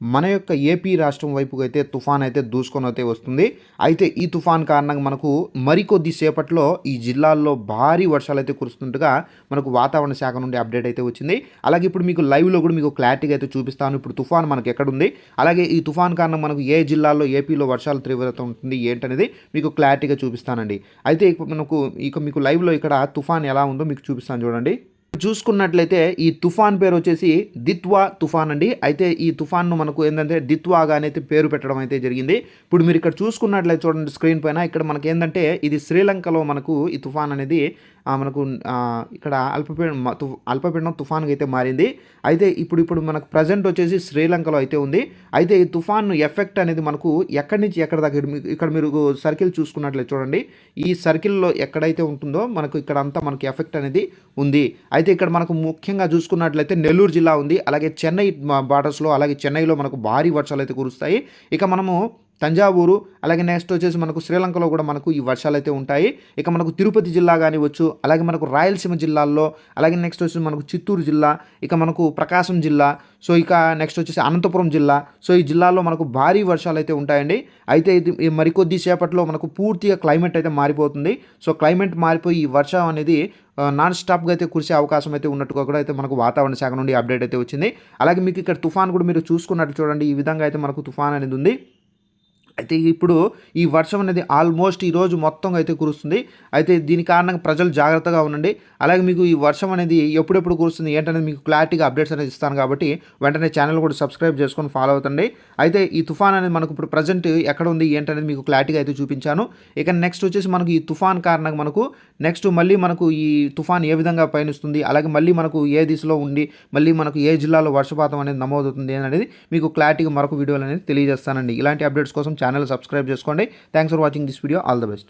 మన యొక్క ఏపీ రాష్ట్రం వైపుకు అయితే తుఫాన్ అయితే దూసుకొని అయితే వస్తుంది. అయితే ఈ తుఫాన్ కారణంగా మనకు మరికొద్ది సేపట్లో ఈ జిల్లాల్లో భారీ వర్షాలు అయితే కురుస్తుండగా మనకు వాతావరణ శాఖ నుండి అప్డేట్ అయితే వచ్చింది. అలాగే ఇప్పుడు మీకు లైవ్లో కూడా మీకు క్లారిటీగా అయితే చూపిస్తాను. ఇప్పుడు తుఫాన్ మనకు ఎక్కడుంది? అలాగే ఈ తుఫాన్ కారణం మనకు ఏ జిల్లాల్లో ఏపీలో వర్షాల తీవ్రత ఉంటుంది ఏంటనేది మీకు క్లారిటీగా చూపిస్తానండి. అయితే మనకు ఇక మీకు లైవ్లో ఇక్కడ తుఫాన్ ఎలా ఉందో మీకు చూపిస్తాను చూడండి. చూసుకున్నట్లయితే ఈ తుఫాన్ పేరు వచ్చేసి దిత్వా తుఫాన్ అండి. అయితే ఈ తుఫాన్ను మనకు ఏంటంటే దిత్వాగా అనేది పేరు పెట్టడం అయితే జరిగింది. ఇప్పుడు మీరు ఇక్కడ చూసుకున్నట్లయితే చూడండి స్క్రీన్ పైన ఇక్కడ మనకి ఏంటంటే ఇది శ్రీలంకలో మనకు ఈ తుఫాన్ అనేది మనకు ఆ, ఇక్కడ అల్పపీడ అల్పపీడనం తుఫాన్గా అయితే మారింది. అయితే ఇప్పుడు ఇప్పుడు మనకు ప్రజెంట్ వచ్చేసి శ్రీలంకలో అయితే ఉంది. అయితే ఈ తుఫాన్ ఎఫెక్ట్ అనేది మనకు ఎక్కడి నుంచి ఎక్కడ దాకా ఇక్కడ మీరు సర్కిల్ చూసుకున్నట్లయితే చూడండి. ఈ సర్కిల్లో ఎక్కడైతే ఉంటుందో మనకు ఇక్కడ అంతా మనకి ఎఫెక్ట్ అనేది ఉంది. అయితే ఇక్కడ మనకు ముఖ్యంగా చూసుకున్నట్లయితే నెల్లూరు జిల్లా ఉంది. అలాగే చెన్నై బార్డర్స్లో అలాగే చెన్నైలో మనకు భారీ వర్షాలు అయితే కురుస్తాయి. ఇక మనము తంజావూరు అలాగే నెక్స్ట్ వచ్చేసి మనకు శ్రీలంకలో కూడా మనకు ఈ వర్షాలు అయితే ఉంటాయి. ఇక మనకు తిరుపతి జిల్లా కానివచ్చు అలాగే మనకు రాయలసీమ జిల్లాల్లో అలాగే నెక్స్ట్ వచ్చేసి మనకు చిత్తూరు జిల్లా ఇక మనకు ప్రకాశం జిల్లా సో ఇక నెక్స్ట్ వచ్చేసి అనంతపురం జిల్లా. సో ఈ జిల్లాల్లో మనకు భారీ వర్షాలు అయితే ఉంటాయండి. అయితే ఇది ఈ మరికొద్ది సేపట్లో మనకు పూర్తిగా క్లైమేట్ అయితే మారిపోతుంది. సో క్లైమేట్ మారిపోయి ఈ వర్షం అనేది నాన్ స్టాప్గా అయితే కురిసే అవకాశం అయితే ఉన్నట్టుగా కూడా అయితే మనకు వాతావరణ శాఖ నుండి అప్డేట్ అయితే వచ్చింది. అలాగే మీకు ఇక్కడ తుఫాన్ కూడా మీరు చూసుకున్నట్లు చూడండి. ఈ విధంగా అయితే మనకు తుఫాన్ అనేది ఉంది. అయితే ఇప్పుడు ఈ వర్షం అనేది ఆల్మోస్ట్ ఈరోజు మొత్తం అయితే కురుస్తుంది. అయితే దీని కారణంగా ప్రజలు జాగ్రత్తగా ఉండండి. అలాగే మీకు ఈ వర్షం అనేది ఎప్పుడెప్పుడు కురుస్తుంది ఏంటనేది మీకు క్లారిటీగా అప్డేట్స్ అనేది ఇస్తాను కాబట్టి వెంటనే ఛానల్ కూడా సబ్స్క్రైబ్ చేసుకొని ఫాలో అవుతండి. అయితే ఈ తుఫాన్ అనేది మనకు ఇప్పుడు ప్రజెంట్ ఎక్కడ ఉంది ఏంటనేది మీకు క్లారిటీగా అయితే చూపించాను. ఇక నెక్స్ట్ వచ్చేసి మనకు ఈ తుఫాన్ కారణంగా మనకు నెక్స్ట్ మళ్ళీ మనకు ఈ తుఫాన్ ఏ విధంగా పయనిస్తుంది అలాగే మళ్ళీ మనకు ఏ దిశలో ఉండి మళ్ళీ మనకు ఏ జిల్లాలో వర్షపాతం అనేది నమోదవుతుంది అనేది మీకు క్లారిటీగా మరొక వీడియోలు అనేది తెలియజేస్తానండి. ఇలాంటి అప్డేట్స్ కోసం ఛానల్ సబ్స్క్రైబ్ చేసుకోండి. Thanks for watching this video all the best